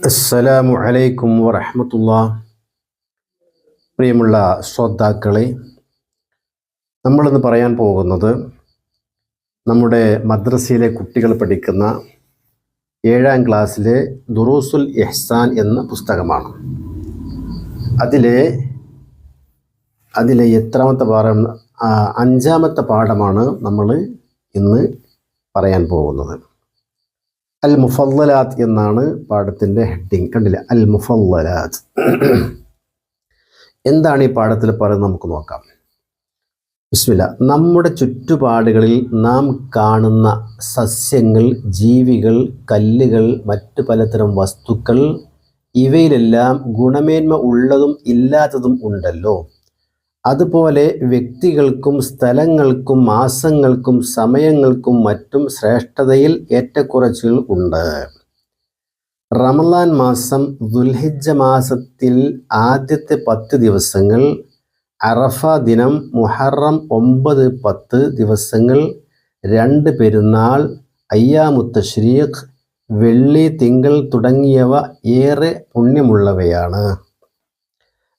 അസ്സലാമു അലൈക്കും വറഹമത്തുള്ള പ്രിയമുള്ള ശ്രോതാക്കളെ നമ്മളിന്ന് പറയാൻ പോകുന്നത് നമ്മുടെ മദ്രസയിലെ കുട്ടികൾ പഠിക്കുന്ന ഏഴാം ക്ലാസ്സിലെ ദുറൂസുൽ ഇഹ്സാൻ എന്ന പുസ്തകമാണ്. അതിലെ അതിലെ എത്രാമത്തെ പാഠം അഞ്ചാമത്തെ പാഠമാണ് നമ്മൾ ഇന്ന് പറയാൻ പോകുന്നത്. അൽ മുഫല്ലലാത്ത് എന്നാണ് പാഠത്തിന്റെ ഹെഡിങ് കണ്ടില്ല? അൽ മുഫല്ലലാത്ത് എന്താണ് ഈ പാഠത്തിൽ പറയുന്നത് നമുക്ക് നോക്കാം. ബിസ്മില്ല. നമ്മുടെ ചുറ്റുപാടുകളിൽ നാം കാണുന്ന സസ്യങ്ങൾ ജീവികൾ കല്ലുകൾ മറ്റു പലതരം വസ്തുക്കൾ ഇവയിലെല്ലാം ഗുണമേന്മ ഉള്ളതും ഇല്ലാത്തതും ഉണ്ടല്ലോ. അതുപോലെ വ്യക്തികൾക്കും സ്ഥലങ്ങൾക്കും മാസങ്ങൾക്കും സമയങ്ങൾക്കും മറ്റും ശ്രേഷ്ഠതയിൽ ഏറ്റക്കുറച്ചുകൾ ഉണ്ട്. റമലാൻ മാസം ദുൽഹിജ മാസത്തിൽ ആദ്യത്തെ പത്ത് ദിവസങ്ങൾ അറഫ ദിനം മുഹറം ഒമ്പത് പത്ത് ദിവസങ്ങൾ രണ്ട് പെരുന്നാൾ അയ്യാമുത്തശ്രീഖ് വെള്ളി തിങ്കൾ തുടങ്ങിയവ ഏറെ പുണ്യമുള്ളവയാണ്.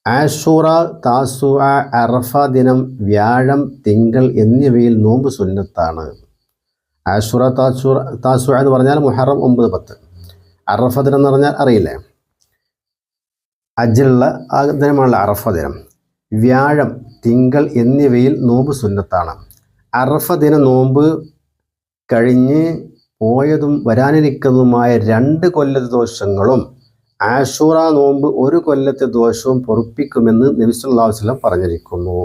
ആഷൂറ താസു അറഫ ദിനം വ്യാഴം തിങ്കൾ എന്നിവയിൽ നോമ്പ് സുന്നത്താണ്. ആഷൂറ താസു താസു എന്ന് പറഞ്ഞാൽ മുഹറം ഒമ്പത് പത്ത്. അറഫ ദിനം എന്ന് പറഞ്ഞാൽ അറിയില്ലേ? അജിലുള്ള ആ ദിനമാണല്ലോ അറഫ ദിനം. വ്യാഴം തിങ്കൾ എന്നിവയിൽ നോമ്പ് സുന്നത്താണ്. അറഫ ദിന നോമ്പ് കഴിഞ്ഞ് പോയതും വരാനിരിക്കുന്നതുമായ രണ്ട് കൊല്ലദോഷങ്ങളും ദോഷങ്ങളും ആഷൂറ നോമ്പ് ഒരു കൊല്ലത്തെ ദോഷവും പൊറുപ്പിക്കുമെന്ന് നബിസ്വല്ലാ വസ്ലം പറഞ്ഞിരിക്കുന്നു.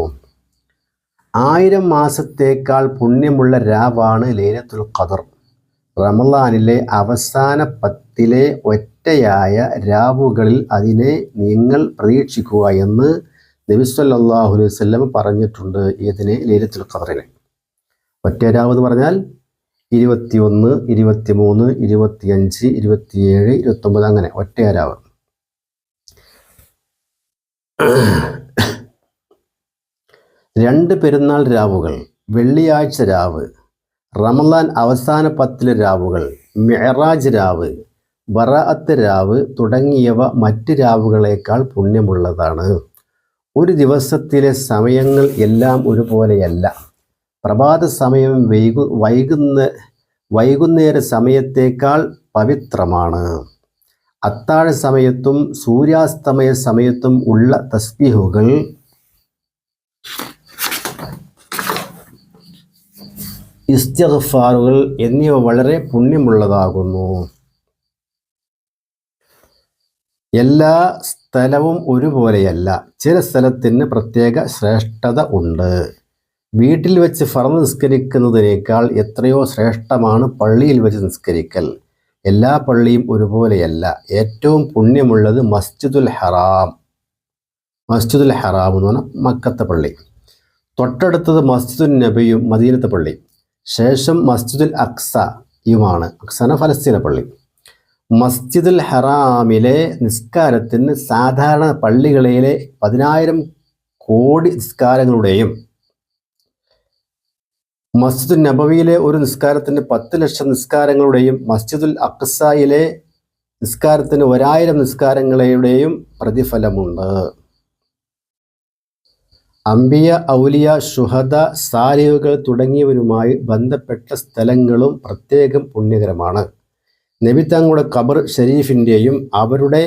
ആയിരം മാസത്തേക്കാൾ പുണ്യമുള്ള രാവാണ് ലൈലത്തുൽ ഖദർ. റമലാനിലെ അവസാന പത്തിലെ ഒറ്റയായ രാവുകളിൽ അതിനെ നിങ്ങൾ പ്രതീക്ഷിക്കുക എന്ന് നബിസ്വല്ലാഹു അലൈഹി വല്ലം പറഞ്ഞിട്ടുണ്ട് ഇതിനെ ലൈലത്തുൽ ഖദറിനെ. ഒറ്റ രാവ് എന്ന് പറഞ്ഞാൽ ഇരുപത്തിയൊന്ന് ഇരുപത്തിമൂന്ന് ഇരുപത്തിയഞ്ച് ഇരുപത്തിയേഴ് ഇരുപത്തൊമ്പത് അങ്ങനെ ഒറ്റയാരാവ്. രണ്ട് പെരുന്നാൾ രാവുകൾ വെള്ളിയാഴ്ച രാവ് റമലാൻ അവസാന പത്തിലെ രാവുകൾ മെഹറാജ് രാവ് ബറാഅത്ത് രാവ് തുടങ്ങിയവ മറ്റ് രാവുകളേക്കാൾ പുണ്യമുള്ളതാണ്. ഒരു ദിവസത്തിലെ സമയങ്ങൾ എല്ലാം ഒരുപോലെയല്ല. പ്രഭാത സമയം വൈകു വൈകുന്ന വൈകുന്നേര സമയത്തേക്കാൾ പവിത്രമാണ്. അത്താഴ സമയത്തും സൂര്യാസ്തമയ സമയത്തും ഉള്ള തസ്ബീഹുകൾ ഇസ്തിഗ്ഫാറുകൾ എന്നിവ വളരെ പുണ്യമുള്ളതാകുന്നു. എല്ലാ സ്ഥലവും ഒരുപോലെയല്ല. ചില സ്ഥലത്തിന് പ്രത്യേക ശ്രേഷ്ഠത ഉണ്ട്. വീട്ടിൽ വെച്ച് ഫറന്ന് നിസ്കരിക്കുന്നതിനേക്കാൾ എത്രയോ ശ്രേഷ്ഠമാണ് പള്ളിയിൽ വെച്ച് നിസ്കരിക്കൽ. എല്ലാ പള്ളിയും ഒരുപോലെയല്ല. ഏറ്റവും പുണ്യമുള്ളത് മസ്ജിദുൽ ഹറാം. മസ്ജിദുൽ ഹറാം എന്ന് പറഞ്ഞാൽ മക്കത്തെ പള്ളി. തൊട്ടടുത്തത് മസ്ജിദുൽ നബിയും മദീനത്തെ പള്ളി. ശേഷം മസ്ജിദുൽ അക്സയുമാണ് അക്സന ഫലസ്തീന പള്ളി. മസ്ജിദുൽ ഹറാമിലെ നിസ്കാരത്തിന് സാധാരണ പള്ളികളിലെ പതിനായിരം കോടി നിസ്കാരങ്ങളുടെയും മസ്ജിദുൽ നബവിയിലെ ഒരു നിസ്കാരത്തിന് പത്ത് ലക്ഷം നിസ്കാരങ്ങളുടെയും മസ്ജിദുൽ അക്സായിലെ നിസ്കാരത്തിന് ഒരായിരം നിസ്കാരങ്ങളുടെയും പ്രതിഫലമുണ്ട്. അംബിയ ഔലിയ ഷുഹദ സാലിഹുകൾ തുടങ്ങിയവരുമായി ബന്ധപ്പെട്ട സ്ഥലങ്ങളും പ്രത്യേകം പുണ്യകരമാണ്. നബി തങ്ങളുടെ ഖബർ ഷരീഫിന്റെയും അവരുടെ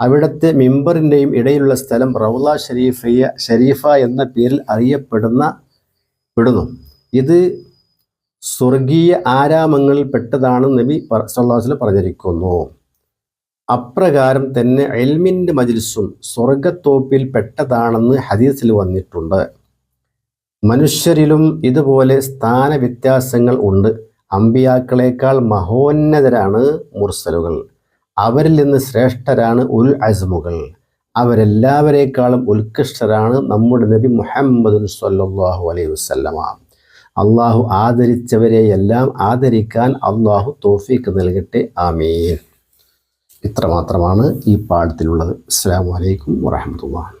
അവിടുത്തെ മെമ്പറിന്റെയും ഇടയിലുള്ള സ്ഥലം റൗള ഷരീഫയ്യ ഷരീഫ എന്ന പേരിൽ അറിയപ്പെടുന്ന പെടുന്നു. ഇത് സ്വർഗീയ ആരാമങ്ങളിൽ പെട്ടതാണ് നബി സല്ലാസ്ലം പറഞ്ഞിരിക്കുന്നു. അപ്രകാരം തന്നെ എൽമിന്റെ മജിൽസും സ്വർഗത്തോപ്പിൽ പെട്ടതാണെന്ന് ഹദീസിൽ വന്നിട്ടുണ്ട്. മനുഷ്യരിലും ഇതുപോലെ സ്ഥാന വ്യത്യാസങ്ങൾ ഉണ്ട്. അമ്പിയാക്കളേക്കാൾ മഹോന്നതരാണ് മുർസലുകൾ. അവരിൽ നിന്ന് ശ്രേഷ്ഠരാണ് ഉൽ അസ്മുകൾ. അവരെല്ലാവരേക്കാളും ഉത്കൃഷ്ടരാണ് നമ്മുടെ നബി മുഹമ്മദ് സല്ലാഹു അലൈഹി വസ്ലമ അള്ളാഹു ആദരിച്ചവരെയെല്ലാം ആദരിക്കാൻ അള്ളാഹു തോഫീക്ക് നൽകട്ടെ. ആമീൻ. ഇത്രമാത്രമാണ് ഈ പാഠത്തിലുള്ളത്. അസ്സാം വലൈക്കും വാഹമത്തുള്ള